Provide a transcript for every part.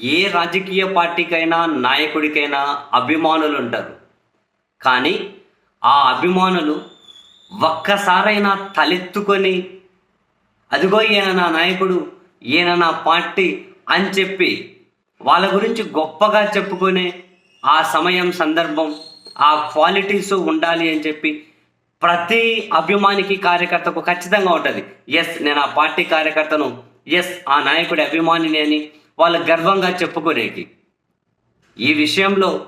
ఏ రాజకీయ పార్టీకైనా నాయకుడికైనా అభిమానులు ఉంటారు. కానీ ఆ అభిమానులు ఒక్కసారైనా తలెత్తుకొని అదిగో ఈయన నా నాయకుడు ఈయన నా పార్టీ అని చెప్పి వాళ్ళ గురించి గొప్పగా చెప్పుకునే ఆ సమయం సందర్భం ఆ క్వాలిటీస్ ఉండాలి అని చెప్పి ప్రతి అభిమానికి కార్యకర్తకు ఖచ్చితంగా ఉంటుంది. ఎస్ నేను ఆ పార్టీ కార్యకర్తను ఎస్ ఆ నాయకుడి అభిమానిని అని వాళ్ళు గర్వంగా చెప్పుకునేకి ఈ విషయంలో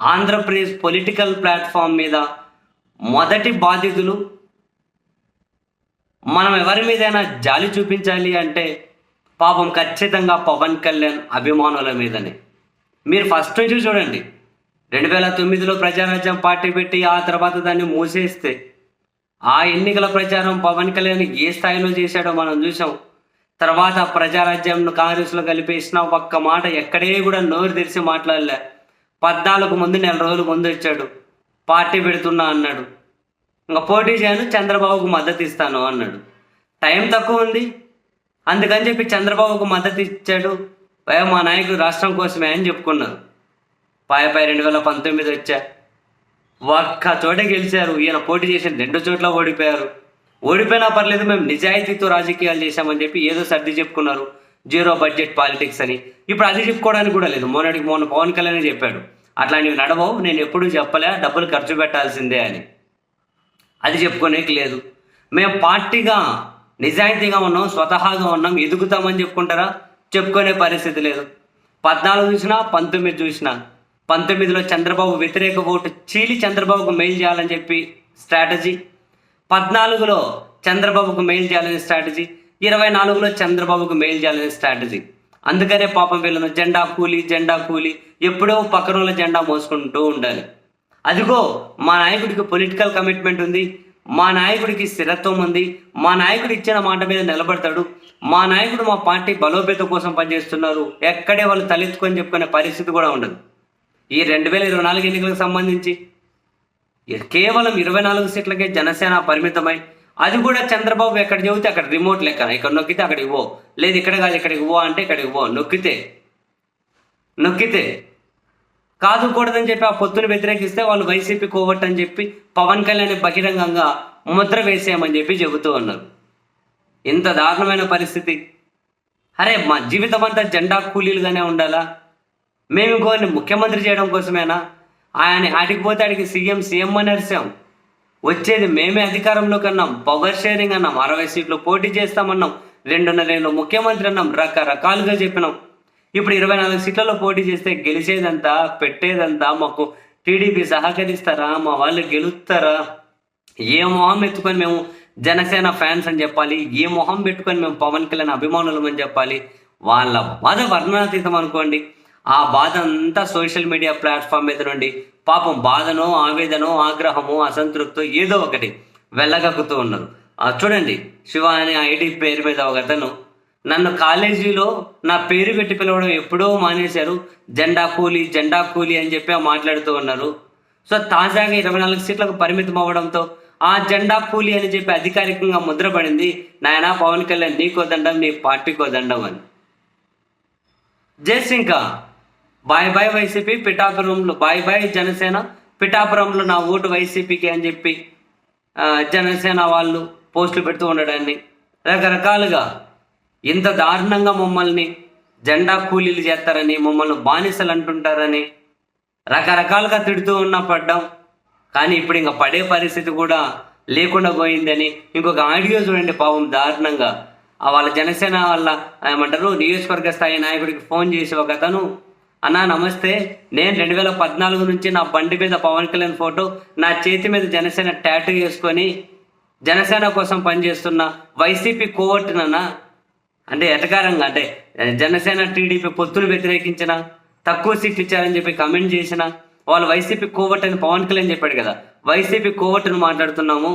ఆంధ్రప్రదేశ్ పొలిటికల్ ప్లాట్ఫామ్ మీద మొదటి బాధితులు మనం ఎవరి మీదైనా జాలి చూపించాలి అంటే పాపం ఖచ్చితంగా పవన్ కళ్యాణ్ అభిమానుల మీదనే. మీరు ఫస్ట్ నుంచి చూడండి. రెండు వేల తొమ్మిదిలో ప్రజారాజ్యం పార్టీ పెట్టి ఆ తర్వాత దాన్ని మూసేస్తే ఆ ఎన్నికల ప్రచారం పవన్ కళ్యాణ్ ఏ స్థాయిలో చేశాడో మనం చూసాం. తర్వాత ప్రజారాజ్యంను కాంగ్రెస్లో కలిపేసిన ఒక్క మాట ఎక్కడే కూడా నోరు తెరిచి మాట్లాడలే. పద్నాలుగు ముందు నెల రోజులు ముందు వచ్చాడు పార్టీ పెడుతున్నా అన్నాడు. ఇంకా పోటీ చేయను చంద్రబాబుకు మద్దతు ఇస్తాను అన్నాడు. టైం తక్కువ ఉంది. అందుకని చెప్పి చంద్రబాబుకు మద్దతు ఇచ్చాడు. "ఏ, మా నాయకుడు రాష్ట్రం కోసమే అని చెప్పుకున్నారు. పాయ రెండు వేల పంతొమ్మిది వచ్చా. ఒక్క చోట గెలిచారు. ఈయన పోటీ చేసిన రెండు చోట్ల ఓడిపోయారు. ఓడిపోయినా పర్లేదు మేము నిజాయితీతో రాజకీయాలు చేశామని చెప్పి ఏదో సర్ది చెప్పుకున్నారు. జీరో బడ్జెట్ పాలిటిక్స్ అని. ఇప్పుడు అది చెప్పుకోవడానికి కూడా లేదు. మొన్నటికి మొన్న పవన్ కళ్యాణ్ చెప్పాడు. అట్లాంటివి నడవవు నేను ఎప్పుడూ చెప్పలే డబ్బులు ఖర్చు పెట్టాల్సిందే అని. అది చెప్పుకోనేకి లేదు. మేము పార్టీగా నిజాయితీగా ఉన్నాం స్వతహాగా ఉన్నాం ఎదుగుతామని చెప్పుకుంటారా? చెప్పుకునే పరిస్థితి లేదు. పద్నాలుగు చూసినా పంతొమ్మిది చూసినా పంతొమ్మిదిలో చంద్రబాబు వ్యతిరేక ఓటు చీలి చంద్రబాబుకు మెయిల్ చేయాలని చెప్పి స్ట్రాటజీ పద్నాలుగులో చంద్రబాబుకు మెయిల్ చేయాలనే స్ట్రాటజీ ఇరవై నాలుగులో చంద్రబాబుకు మెయిల్ చేయాలనే స్ట్రాటజీ. అందుకనే పాపం వీళ్ళను జెండా కూలి జెండా కూలి ఎప్పుడో పక్కన వాళ్ళ జెండా మోసుకుంటూ ఉండాలి. అదిగో మా నాయకుడికి పొలిటికల్ కమిట్మెంట్ ఉంది మా నాయకుడికి స్థిరత్వం ఉంది మా నాయకుడు ఇచ్చిన మాట మీద నిలబడతాడు మా నాయకుడు మా పార్టీ బలోపేత కోసం పనిచేస్తున్నారు ఎక్కడే వాళ్ళు తలెత్తుకొని చెప్పుకునే పరిస్థితి కూడా ఉండదు. ఈ రెండు వేల ఇరవై నాలుగు ఎన్నికలకు సంబంధించి కేవలం ఇరవై నాలుగు సీట్లకే జనసేన పరిమితమై అది కూడా చంద్రబాబు ఎక్కడ చెబితే అక్కడ రిమోట్ లెక్క ఇక్కడ నొక్కితే అక్కడికి పో. లేదు ఇక్కడ కాదు ఇక్కడికి పో అంటే ఇక్కడికి పో. నొక్కితే. నొక్కితే. కాదు కూడదని చెప్పి ఆ పొత్తును వ్యతిరేకిస్తే వాళ్ళు వైసీపీ కోవట్ అని చెప్పి పవన్ కళ్యాణ్ బహిరంగంగా ముద్ర వేసేయమని చెప్పి చెబుతూ ఉన్నారు. ఇంత దారుణమైన పరిస్థితి. అరే మా జీవితం అంతా జెండా కూలీలుగానే ఉండాలా? మేము ఇంకోని ముఖ్యమంత్రి చేయడం కోసమేనా? ఆయన ఆడికి పోతే ఆడికి సీఎం సీఎం అని అరిసాం వచ్చేది మేమే అధికారంలోకి అన్నాం పవర్ షేరింగ్ అన్నాం. అరవై సీట్లు పోటీ చేస్తామన్నాం. రెండున్నరేళ్ళు ముఖ్యమంత్రి అన్నాం. రకరకాలుగా చెప్పినాం. ఇప్పుడు ఇరవై నాలుగు సీట్లలో పోటీ చేస్తే గెలిచేదంతా పెట్టేదంతా మాకు టీడీపీ సహకరిస్తారా? మా వాళ్ళు గెలుస్తారా? ఏ మొహం ఎత్తుకొని మేము జనసేన ఫ్యాన్స్ అని చెప్పాలి ఏ మొహం పెట్టుకొని మేము పవన్ కళ్యాణ్ అభిమానులం అని చెప్పాలి వాళ్ళ బాధ వర్ణనాతీతం అనుకోండి. ఆ బాధ అంతా సోషల్ మీడియా ప్లాట్ఫామ్ మీద నుండి పాపం బాధనో ఆవేదనో ఆగ్రహమో అసంతృప్తో ఏదో ఒకటి వెళ్ళగక్కుతూ ఉన్నారు చూడండి శివ అనే ఐడి పేరు మీద ఒక అతను నన్ను కాలేజీలో నా పేరు పెట్టి పిలవడం ఎప్పుడో మానేశారు. జెండా కూలి జెండా కూలి అని చెప్పి మాట్లాడుతూ ఉన్నారు. సో తాజాగా ఇరవై నాలుగు సీట్లకు పరిమితం అవ్వడంతో ఆ జెండా కూలి అని చెప్పి అధికారికంగా ముద్రపడింది నాయనా పవన్ కళ్యాణ్ నీకో దండం నీ పార్టీకో దండం అని. జయసింక బాయ్ బాయ్ వైసీపీ పిఠాపురంలో బాయ్ బాయ్ జనసేన పిఠాపురంలో నా ఓటు వైసీపీకి అని చెప్పి జనసేన వాళ్ళు పోస్టులు పెడుతూ ఉండడాన్ని రకరకాలుగా ఇంత దారుణంగా మమ్మల్ని జెండా కూలీలు చేస్తారని మమ్మల్ని బానిసలు అంటుంటారని రకరకాలుగా తిడుతూ ఉన్నా పడ్డాం. కానీ ఇప్పుడు ఇంకా పడే పరిస్థితి కూడా లేకుండా పోయిందని ఇంకొక ఆడియో చూడండి పాపం దారుణంగా. వాళ్ళ జనసేన వాళ్ళ ఏమంటారు నియోజకవర్గ స్థాయి నాయకుడికి ఫోన్ చేసి ఒక అతను అన్నా నమస్తే. నేను రెండు వేల పద్నాలుగు నుంచి నా బండి మీద పవన్ కళ్యాణ్ ఫోటో నా చేతి మీద జనసేన ట్యాటూ వేసుకొని జనసేన కోసం పనిచేస్తున్న వైసీపీ కోవట్టునన్నా అంటే ఎటకారంగా అంటే జనసేన టీడీపీ పొత్తును వ్యతిరేకించిన తక్కువ సీట్లు ఇచ్చారని చెప్పి కమెంట్ చేసిన వాళ్ళు వైసీపీ కోవట్ అని పవన్ కళ్యాణ్ చెప్పాడు కదా వైసీపీ కోవట్టును మాట్లాడుతున్నాము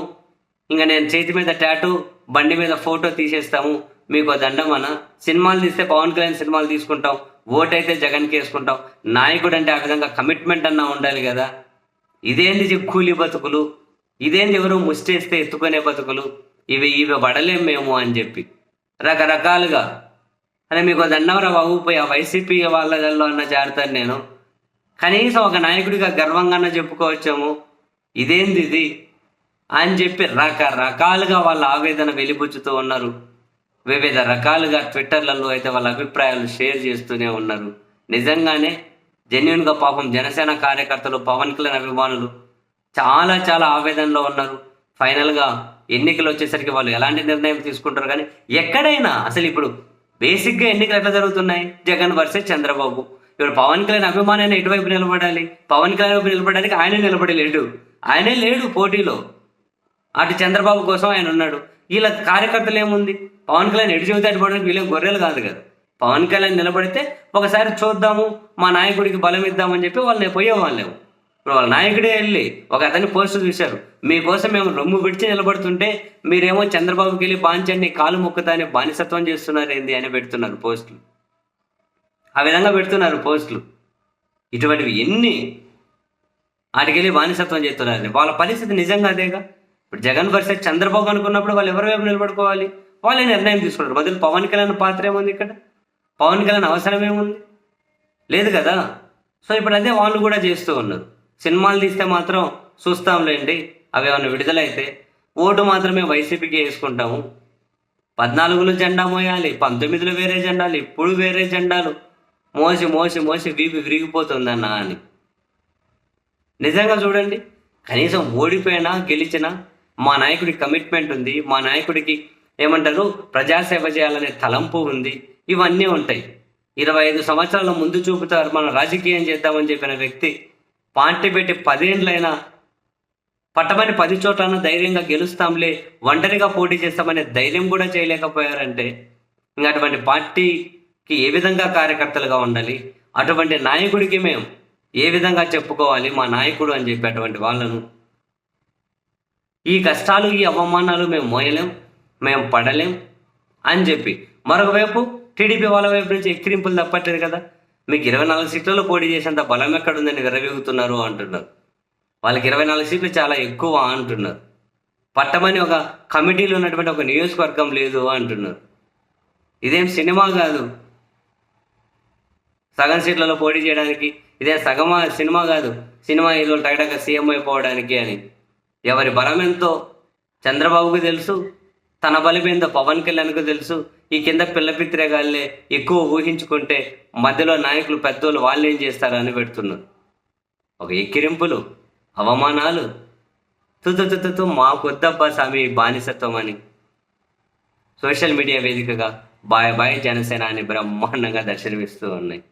ఇంకా నేను చేతి మీద ట్యాటూ బండి మీద ఫోటో తీసేస్తాము మీకు దండం అన్న. సినిమాలు తీస్తే పవన్ కళ్యాణ్ సినిమాలు తీసుకుంటాం ఓటైతే జగన్కి వేసుకుంటాం నాయకుడు అంటే ఆ విధంగా కమిట్మెంట్ అన్నా ఉండాలి కదా. ఇదేంది కూలి బతుకులు? ఇదేంది ఎవరు ముష్టేస్తే ఎత్తుకునే బతుకులు? ఇవి ఇవి పడలేం మేము అని చెప్పి. రకరకాలుగా. అని మీకు దండవరా బాబు పోయి ఆ వైసీపీ వాళ్ళలో అన్న చేరుతాను నేను. కనీసం ఒక నాయకుడిగా గర్వంగా చెప్పుకోవచ్చాము. ఇదేంది ఇది? అని చెప్పి రకరకాలుగా వాళ్ళ ఆవేదన వెలిపుచ్చుతూ ఉన్నారు. వివిధ రకాలుగా ట్విట్టర్లలో అయితే వాళ్ళ అభిప్రాయాలు షేర్ చేస్తూనే ఉన్నారు. నిజంగానే జెన్యున్గా పాపం జనసేన కార్యకర్తలు పవన్ కళ్యాణ్ అభిమానులు చాలా చాలా ఆవేదనలో ఉన్నారు. ఫైనల్గా ఎన్నికలు వచ్చేసరికి వాళ్ళు ఎలాంటి నిర్ణయం తీసుకుంటారు కానీ ఎక్కడైనా అసలు ఇప్పుడు బేసిక్గా ఎన్నికలు ఎట్లా జరుగుతున్నాయి? జగన్ వర్సెస్ చంద్రబాబు. ఇప్పుడు పవన్ కళ్యాణ్ అభిమానైనా ఎటువైపు నిలబడాలి? పవన్ కళ్యాణ్ వైపు నిలబడడానికి ఆయనే నిలబడి లేడు ఆయనే లేడు పోటీలో. అటు చంద్రబాబు కోసం ఆయన ఉన్నాడు. వీళ్ళ కార్యకర్తలు ఏముంది? పవన్ కళ్యాణ్ ఎటు చెబితే అటు పడడానికి గొర్రెలు కాదు కదా. పవన్ కళ్యాణ్ నిలబడితే ఒకసారి చూద్దాము మా నాయకుడికి బలం ఇద్దామని చెప్పి వాళ్ళని పోయేవాళ్ళేము ఇప్పుడు వాళ్ళ నాయకుడే వెళ్ళి ఒక అతని పోస్టు చూశారు. మీకోసం మేము రొమ్ము విడిచి నిలబడుతుంటే మీరేమో చంద్రబాబుకి వెళ్ళి బాంచండి కాలు మొక్కుతాని బానిసత్వం చేస్తున్నారు ఏంది అని పెడుతున్నారు పోస్టులు. ఆ విధంగా పెడుతున్నారు పోస్టులు. ఇటువంటివి ఎన్ని ఆడికెళ్ళి బానిసత్వం చేస్తున్నారు వాళ్ళ పరిస్థితి నిజంగా అదేగా? ఇప్పుడు జగన్ వర్సెస్ చంద్రబాబు అనుకున్నప్పుడు వాళ్ళు ఎవరి వైపు నిలబడుకోవాలి? వాళ్ళే నిర్ణయం తీసుకుంటారు. బదులు పవన్ కళ్యాణ్ పాత్ర ఏముంది ఇక్కడ? పవన్ కళ్యాణ్ అవసరం ఏముంది? లేదు కదా? సో ఇప్పుడు అదే వాళ్ళు కూడా చేస్తూ ఉన్నారు. సినిమాలు తీస్తే మాత్రం చూస్తాంలేండి. అవి ఏమైనా విడుదలైతే ఓటు మాత్రమే వైసీపీకి వేసుకుంటాము. పద్నాలుగులో జెండా మోయాలి పంతొమ్మిదిలో వేరే జెండాలు ఇప్పుడు వేరే జెండాలు. మోసి మోసి మోసి వీపి విరిగిపోతుందన్న అని. నిజంగా చూడండి. కనీసం ఓడిపోయినా గెలిచినా మా నాయకుడికి కమిట్మెంట్ ఉంది మా నాయకుడికి ఏమంటారు ప్రజాసేవ చేయాలనే తలంపు ఉంది ఇవన్నీ ఉంటాయి. ఇరవై ఐదు సంవత్సరాల ముందు చూపుతారు మనం రాజకీయం చేద్దామని చెప్పిన వ్యక్తి పార్టీ పెట్టి పదేండ్లైనా పట్టమని పది చోట్లన ధైర్యంగా గెలుస్తాంలే ఒంటరిగా పోటీ చేస్తామనే ధైర్యం కూడా చేయలేకపోయారంటే ఇంకా అటువంటి పార్టీకి ఏ విధంగా కార్యకర్తలుగా ఉండాలి అటువంటి నాయకుడికి మేము ఏ విధంగా చెప్పుకోవాలి మా నాయకుడు అని చెప్పి అటువంటి వాళ్ళను ఈ కష్టాలు ఈ అవమానాలు మేము మోయలేం మేము పడలేం అని చెప్పి. మరొక వైపు టీడీపీ వాళ్ళ వైపు నుంచి ఎక్కిరింపులు తప్పట్లేదు కదా. మీకు ఇరవై నాలుగు సీట్లలో పోటీ చేసేంత బలం ఎక్కడుందని విరవీగుతున్నారు అంటున్నారు. వాళ్ళకి ఇరవై నాలుగు సీట్లు చాలా ఎక్కువ అంటున్నారు. పట్టమని ఒక కమిటీలో ఉన్నటువంటి ఒక నియోజకవర్గం లేదు అంటున్నారు. ఇదేం సినిమా కాదు. సగం సీట్లలో పోటీ చేయడానికి ఇదే సగమా సినిమా కాదు. సినిమా ఏదో టైటగా సీఎం అయిపోవడానికి అని. ఎవరి బలం ఎంతో? చంద్రబాబుకు తెలుసు తన బలమేందో పవన్ కళ్యాణ్కు తెలుసు. ఈ కింద పిల్లపిత్రేగాళ్ళే ఎక్కువ ఊహించుకుంటే మధ్యలో నాయకులు పెద్దోళ్ళు వాళ్ళు ఏం చేస్తారని పెడుతున్నారు. ఒక ఎక్కిరింపులు అవమానాలు. తుతు మాకు వద్దబ్బా స్వామి బానిసత్వం అని. సోషల్ మీడియా వేదికగా బాయ్ బాయ్ జనసేన అని బ్రహ్మాండంగా దర్శనమిస్తూ ఉన్నాయి.